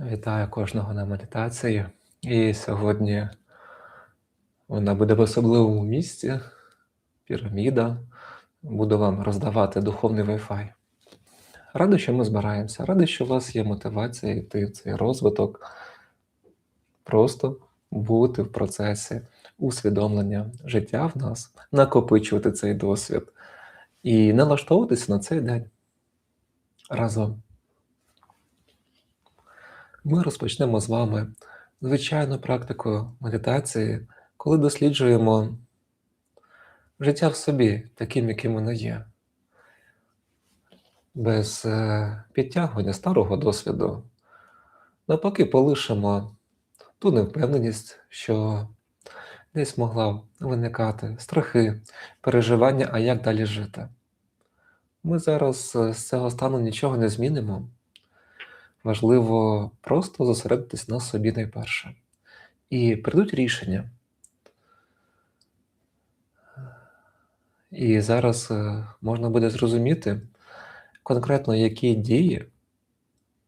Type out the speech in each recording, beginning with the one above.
Вітаю кожного на медитації. І сьогодні вона буде в особливому місці, піраміда. Буду вам роздавати духовний Wi-Fi. Радий, що ми збираємося, радий, що у вас є мотивація йти в цей розвиток, просто бути в процесі усвідомлення життя в нас, накопичувати цей досвід і налаштовуватися на цей день разом. Ми розпочнемо з вами звичайну практикою медитації, коли досліджуємо життя в собі, таким, яким воно є, без е, підтягування старого досвіду. Навпаки, полишимо ту невпевненість, що десь могла виникати страхи, переживання, а як далі жити. Ми зараз е, з цього стану нічого не змінимо. Важливо просто зосередитись на собі найперше. І прийдуть рішення. І зараз е, можна буде зрозуміти конкретно, які дії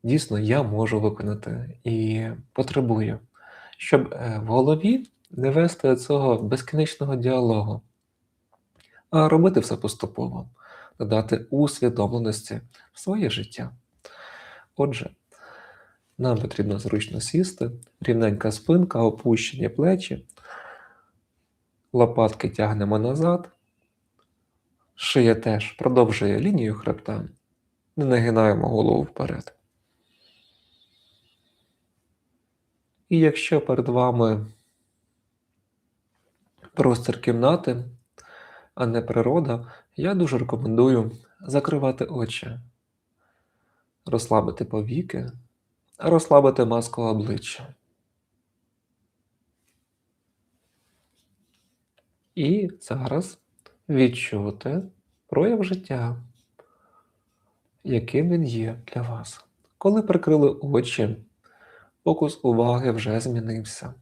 дійсно я можу виконати і потребую, щоб е, в голові не вести цього безкінечного діалогу, а робити все поступово, додати усвідомленості в своє життя. Отже, нам потрібно зручно сісти, рівненька спинка, опущені плечі, лопатки тягнемо назад, шия теж продовжує лінію хребта, не нагинаємо голову вперед. І якщо перед вами простір кімнати, а не природа, я дуже рекомендую закривати очі, розслабити повіки розслабити маску обличчя. І зараз відчути прояв життя, яким він є для вас. Коли прикрили очі, фокус уваги вже змінився.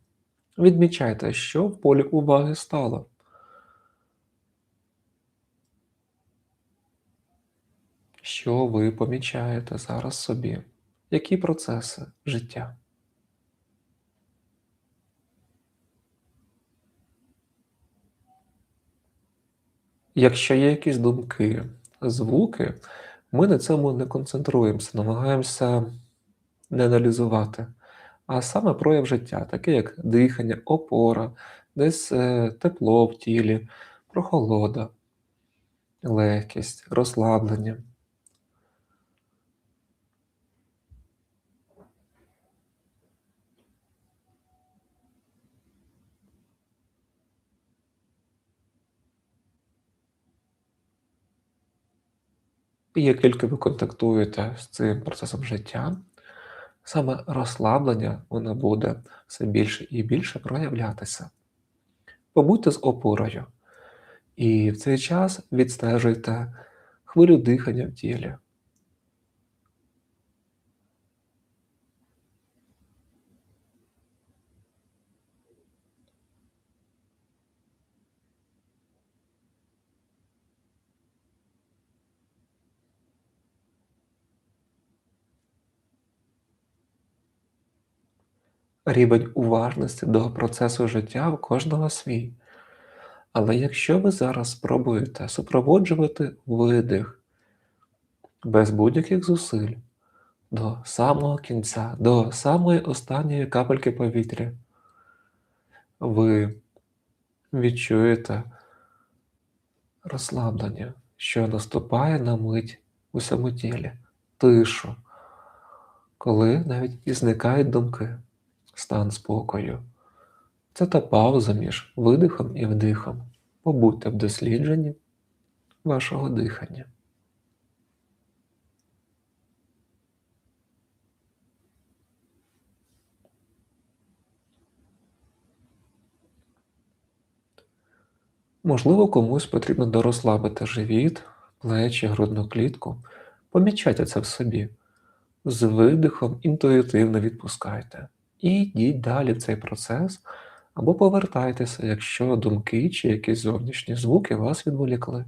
Відмічайте, що в полі уваги стало. Що ви помічаєте зараз собі? Які процеси життя? Якщо є якісь думки, звуки, ми на цьому не концентруємося, намагаємося не аналізувати, а саме прояв життя, таке як дихання, опора, десь е, тепло в тілі, прохолода, легкість, розслаблення. І як тільки ви контактуєте з цим процесом життя, саме розслаблення воно буде все більше і більше проявлятися. Побудьте з опорою, і в цей час відстежуйте хвилю дихання в тілі. Рівень уважності до процесу життя у кожного свій. Але якщо ви зараз спробуєте супроводжувати видих без будь-яких зусиль до самого кінця, до самої останньої капельки повітря, ви відчуєте розслаблення, що наступає на мить у всьому тілі, тишу, коли навіть і зникають думки стан спокою. Це та пауза між видихом і вдихом. Побудьте в дослідженні вашого дихання. Можливо, комусь потрібно дорослабити живіт, плечі, грудну клітку. Помічайте це в собі. З видихом інтуїтивно відпускайте. І йдіть далі в цей процес, або повертайтеся, якщо думки чи якісь зовнішні звуки вас відволікли.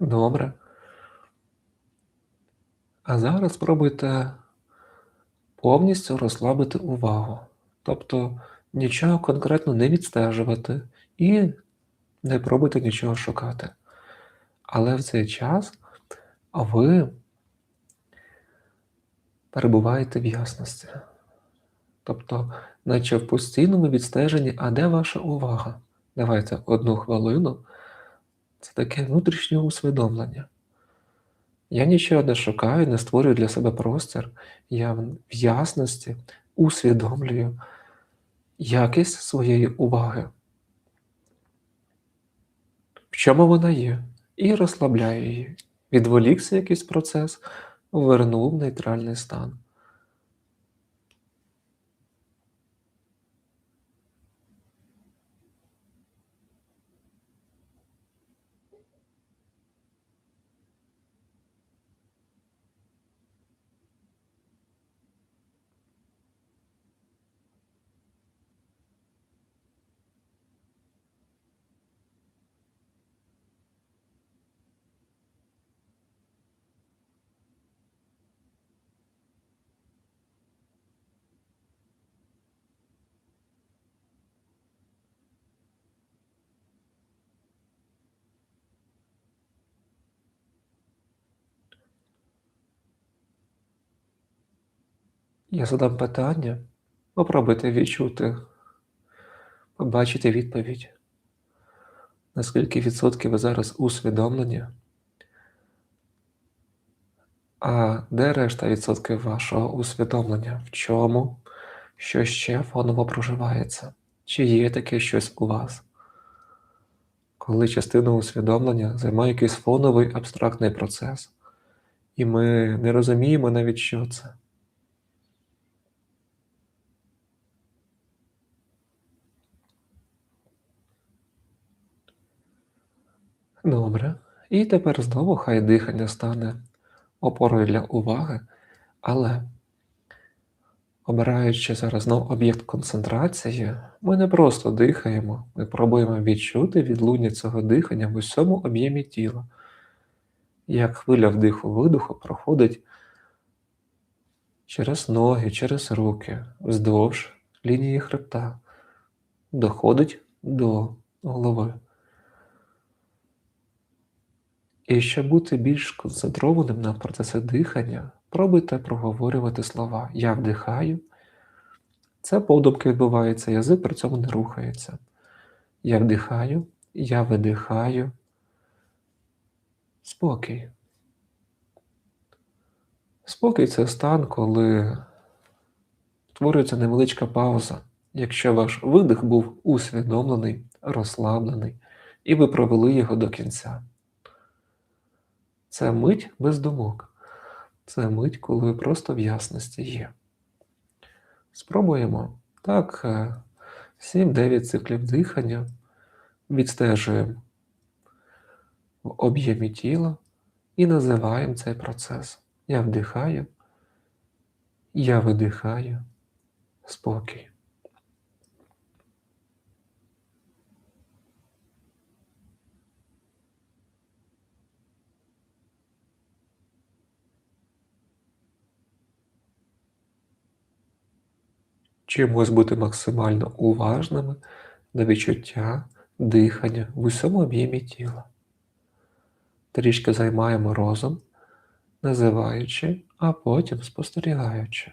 Добре. А зараз спробуйте повністю розслабити увагу. Тобто нічого конкретно не відстежувати і не пробуйте нічого шукати. Але в цей час ви перебуваєте в ясності. Тобто, наче в постійному відстеженні, а де ваша увага? Давайте одну хвилину. Це таке внутрішнє усвідомлення. Я нічого не шукаю, не створюю для себе простір. Я в ясності усвідомлюю якість своєї уваги, в чому вона є, і розслабляю її. Відволікся якийсь процес, вернув нейтральний стан. Я задам питання, попробуйте відчути, побачити відповідь. Наскільки відсотків ви зараз усвідомлені? А де решта відсотків вашого усвідомлення? В чому? Що ще фоново проживається? Чи є таке щось у вас? Коли частина усвідомлення займає якийсь фоновий абстрактний процес, і ми не розуміємо навіть, що це. Добре. І тепер знову хай дихання стане опорою для уваги, але обираючи зараз знову об'єкт концентрації, ми не просто дихаємо, ми пробуємо відчути відлуння цього дихання в усьому об'ємі тіла, як хвиля вдиху-видуху проходить через ноги, через руки, вздовж лінії хребта, доходить до голови. І щоб бути більш концентрованим на процесі дихання, пробуйте проговорювати слова Я вдихаю. Це подумки відбувається, язик при цьому не рухається. Я вдихаю, я видихаю. Спокій. Спокій це стан, коли створюється невеличка пауза. Якщо ваш видих був усвідомлений, розслаблений, і ви провели його до кінця. Це мить без думок. Це мить, коли просто в ясності є. Спробуємо. Так, 7-9 е, циклів дихання. Відстежуємо в об'ємі тіла і називаємо цей процес. Я вдихаю, я видихаю спокій. Вчимось бути максимально уважними на відчуття, дихання в усьому об'ємі тіла. Трішки займаємо розум, називаючи, а потім спостерігаючи.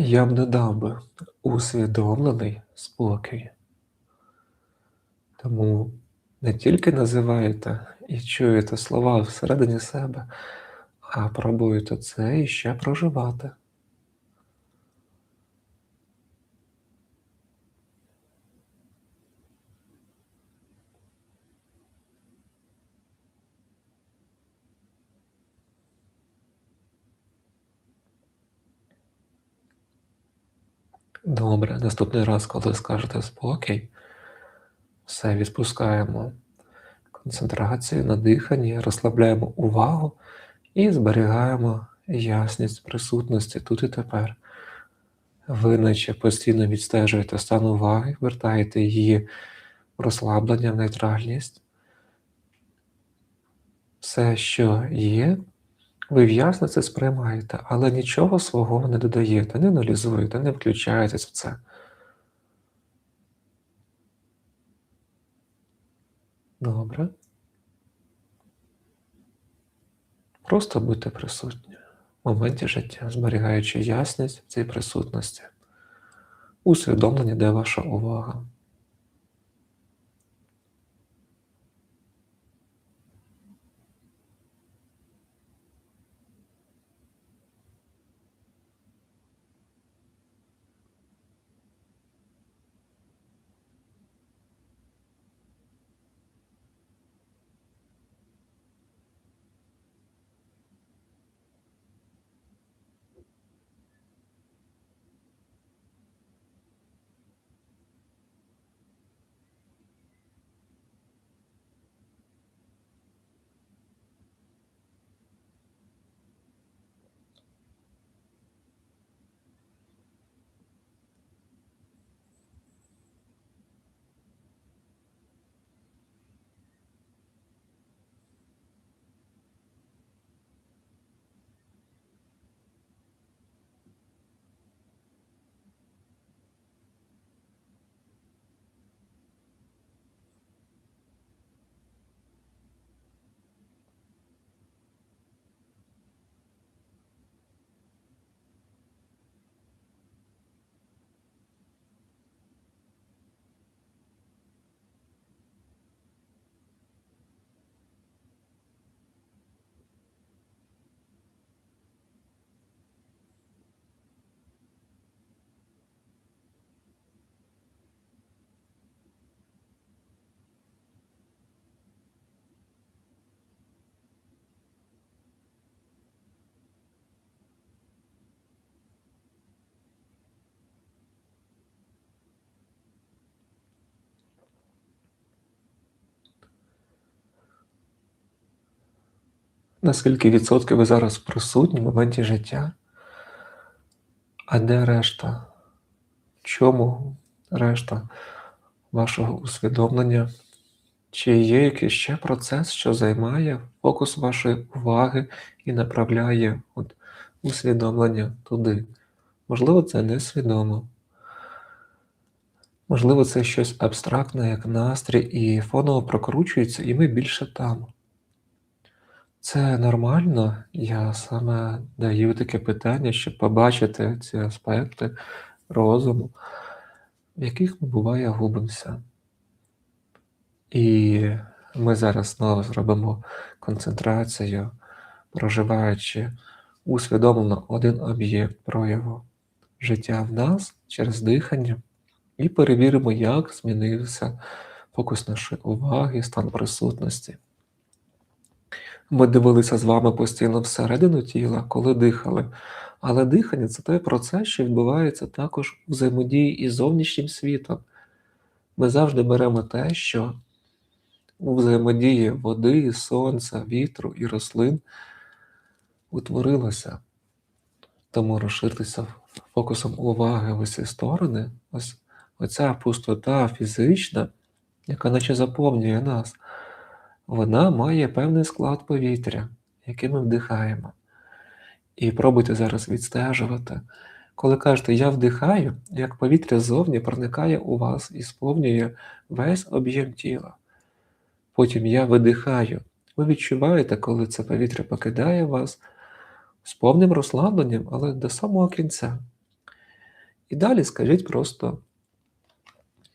Я б додав би усвідомлений спокій. Тому не тільки називаєте і чуєте слова всередині себе, а пробуєте це іще проживати. Добре, наступний раз, коли скажете спокій, все відпускаємо концентрацію на диханні, розслабляємо увагу і зберігаємо ясність присутності тут і тепер. Ви наче постійно відстежуєте стан уваги, вертаєте її в розслаблення, в нейтральність. Все, що є, ви в'ясно це сприймаєте, але нічого свого не додаєте, не аналізуєте, не включаєтесь в це. Добре. Просто будьте присутні в моменті життя, зберігаючи ясність в цій присутності, усвідомлення, де ваша увага. Наскільки відсотків ви зараз присутні в моменті життя? А де решта? Чому решта вашого усвідомлення? Чи є якийсь ще процес, що займає фокус вашої уваги і направляє от усвідомлення туди? Можливо, це несвідомо. Можливо, це щось абстрактне, як настрій, і фоново прокручується, і ми більше там. Це нормально. Я саме даю таке питання, щоб побачити ці аспекти розуму, в яких ми буває губимося. І ми зараз знову зробимо концентрацію, проживаючи усвідомлено один об'єкт прояву життя в нас через дихання, і перевіримо, як змінився фокус нашої уваги, стан присутності. Ми дивилися з вами постійно всередину тіла, коли дихали. Але дихання це той процес, що відбувається також у взаємодії із зовнішнім світом. Ми завжди беремо те, що у взаємодії води, сонця, вітру і рослин утворилося. Тому розширитися фокусом уваги в усі сторони, ось оця пустота фізична, яка наче заповнює нас вона має певний склад повітря, який ми вдихаємо. І пробуйте зараз відстежувати. Коли кажете, я вдихаю, як повітря ззовні проникає у вас і сповнює весь об'єм тіла. Потім я видихаю. Ви відчуваєте, коли це повітря покидає вас з повним розслабленням, але до самого кінця. І далі скажіть просто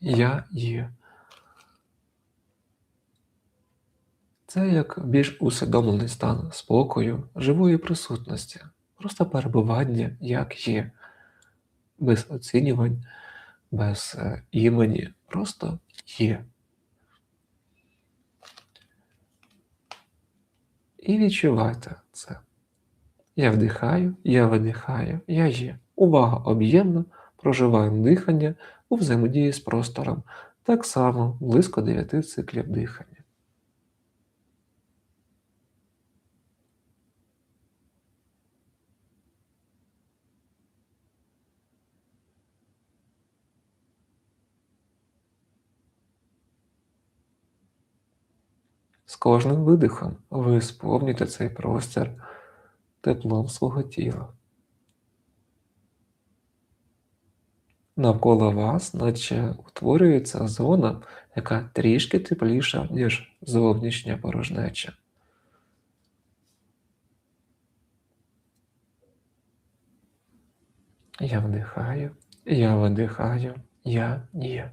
Я є. Це як більш усвідомлений стан спокою, живої присутності, просто перебування як є, без оцінювань, без е, імені, просто є. І відчувайте це. Я вдихаю, я видихаю, я є. Увага об'ємна, проживаємо дихання у взаємодії з простором, так само близько 9 циклів дихання. З кожним видихом ви сповнюєте цей простір теплом свого тіла. Навколо вас, наче утворюється зона, яка трішки тепліша, ніж зовнішня порожнеча. Я вдихаю, я видихаю, я є.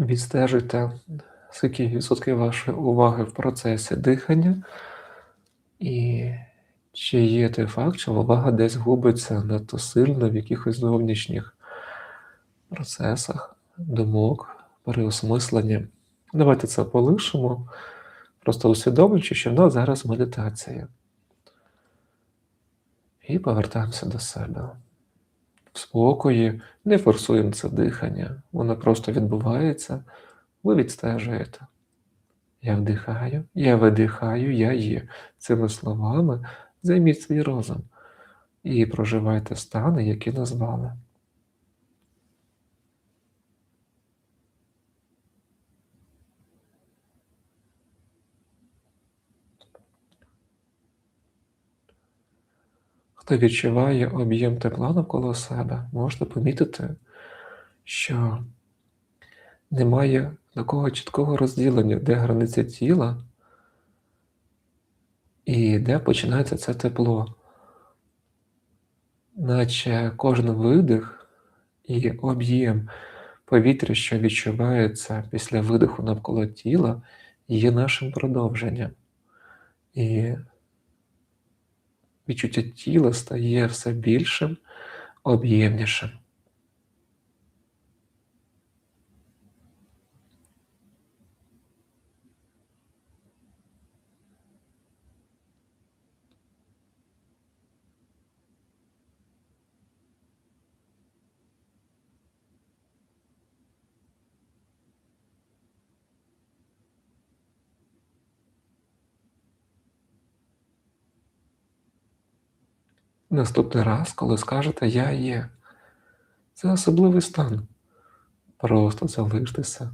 Відстежуйте, скільки відсотків вашої уваги в процесі дихання, і чи є той факт, що увага десь губиться надто сильно в якихось зовнішніх процесах, думок, переосмислення. Давайте це полишимо, просто усвідомлюючи, що в нас зараз медитація. І повертаємося до себе спокої, не форсуємо це дихання, воно просто відбувається, ви відстежуєте. Я вдихаю, я видихаю, я є. Цими словами займіть свій розум і проживайте стани, які назвали. Хто відчуває об'єм тепла навколо себе, можете помітити, що немає такого чіткого розділення, де границя тіла і де починається це тепло. Наче кожен видих і об'єм повітря, що відчувається після видиху навколо тіла, є нашим продовженням. І відчуття тіла стає все більшим, об'ємнішим. Наступний раз, коли скажете Я є, це особливий стан. Просто залиштеся.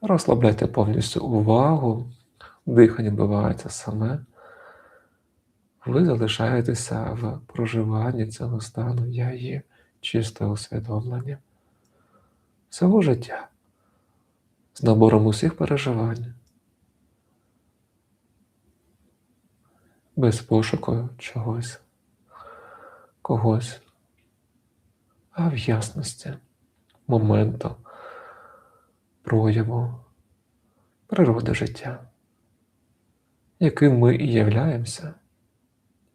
Розслабляйте повністю увагу, дихання відбувається саме. ви залишаєтеся в проживанні цього стану я є чисте усвідомлення всього життя з набором усіх переживань, без пошуку чогось, когось, а в ясності. Моменту, прояву. Природи життя, яким ми і являємося,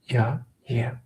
я є.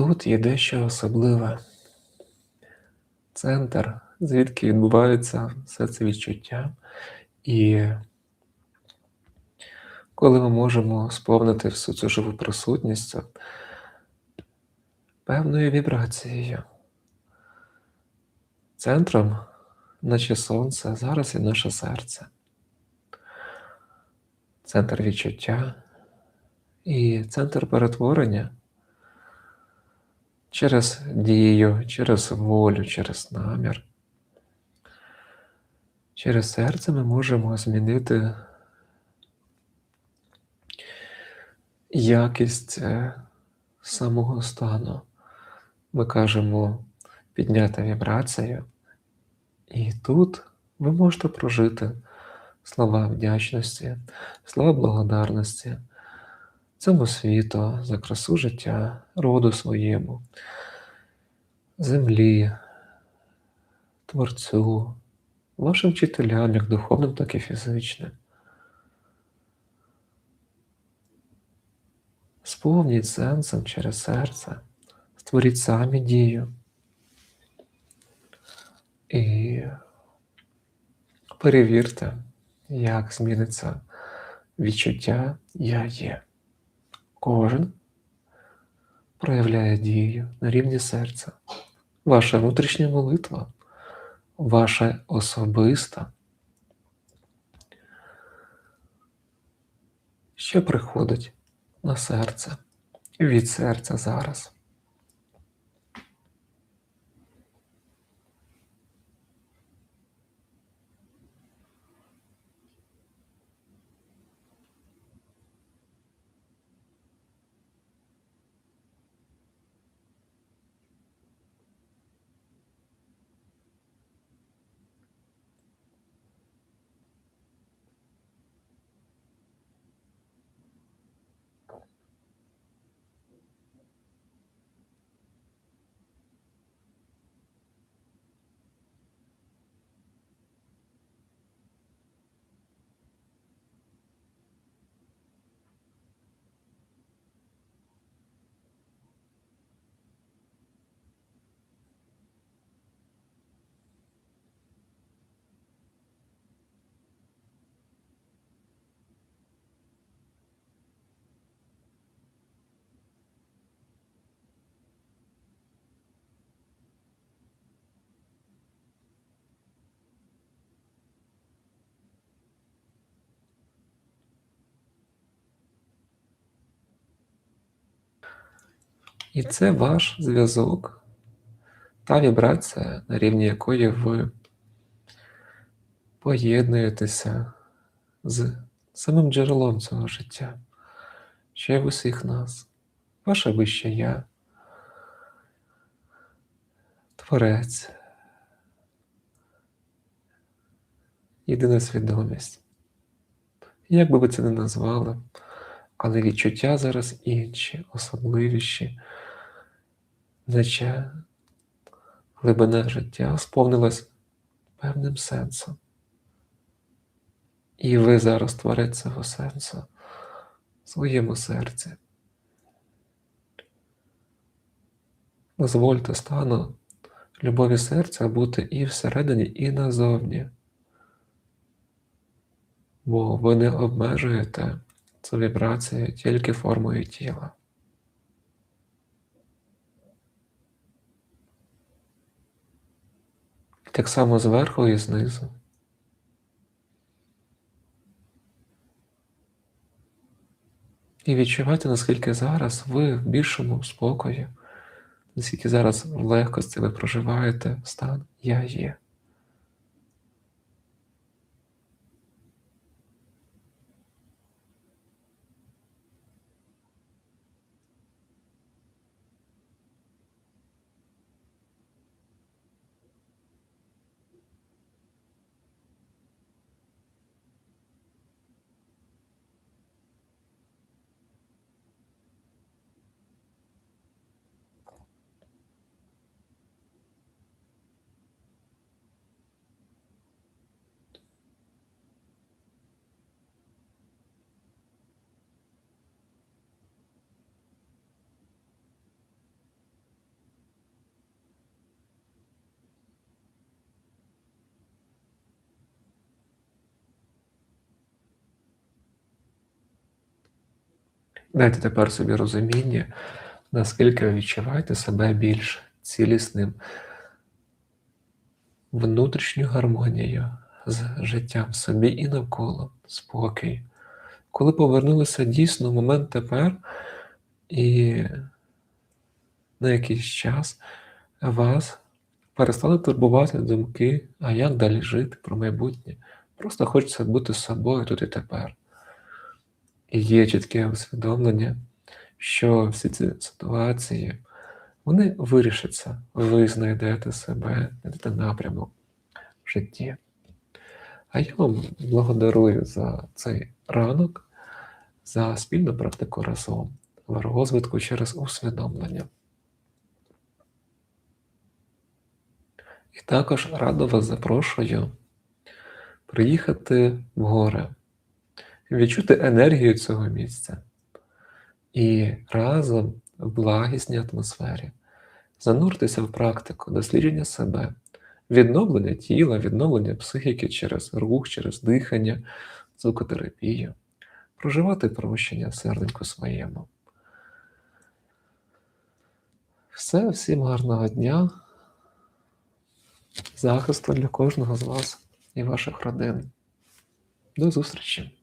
Тут є дещо особливе. Центр, звідки відбувається все це відчуття. І коли ми можемо сповнити всю цю живу присутність певною вібрацією. Центром, наче сонце, зараз є наше серце. Центр відчуття і центр перетворення через дію, через волю, через намір. Через серце ми можемо змінити якість е, самого стану. Ми кажемо підняти вібрацію, і тут ви можете прожити слова вдячності, слова благодарності цьому світу, за красу життя, роду своєму, землі, Творцю, вашим вчителям, як духовним, так і фізичним. Сповніть сенсом через серце, створіть самі дію і перевірте, як зміниться відчуття Я є. Кожен проявляє дію на рівні серця. Ваша внутрішня молитва, ваша особиста, що приходить на серце від серця зараз. І це ваш зв'язок, та вібрація, на рівні якої ви поєднуєтеся з самим джерелом цього життя, що є в усіх нас, ваше вище я, Творець, єдина свідомість. Як би ви це не назвали, але відчуття зараз інші, особливіші, наче глибина життя сповнилась певним сенсом. І ви зараз творець цього сенсу в своєму серці. Дозвольте стану любові серця бути і всередині, і назовні. Бо ви не обмежуєте цю вібрацію тільки формою тіла. Так само зверху і знизу. І відчувати, наскільки зараз ви в більшому спокої, наскільки зараз в легкості ви проживаєте стан Я є. Дайте тепер собі розуміння, наскільки ви відчуваєте себе більш цілісним, внутрішню гармонію з життям собі і навколо, спокій. Коли повернулися дійсно в момент тепер, і на якийсь час вас перестали турбувати думки, а як далі жити про майбутнє. Просто хочеться бути собою тут і тепер. І є чітке усвідомлення, що всі ці ситуації вони вирішаться, ви знайдете себе, знайдете напрямок в житті. А я вам благодарую за цей ранок, за спільну практику разом в розвитку через усвідомлення. І також радо вас запрошую приїхати в гори, відчути енергію цього місця і разом в благісній атмосфері зануртися в практику дослідження себе, відновлення тіла, відновлення психіки через рух, через дихання, звукотерапію, проживати прощення в серденьку своєму. Все, всім гарного дня, захисту для кожного з вас і ваших родин. До зустрічі!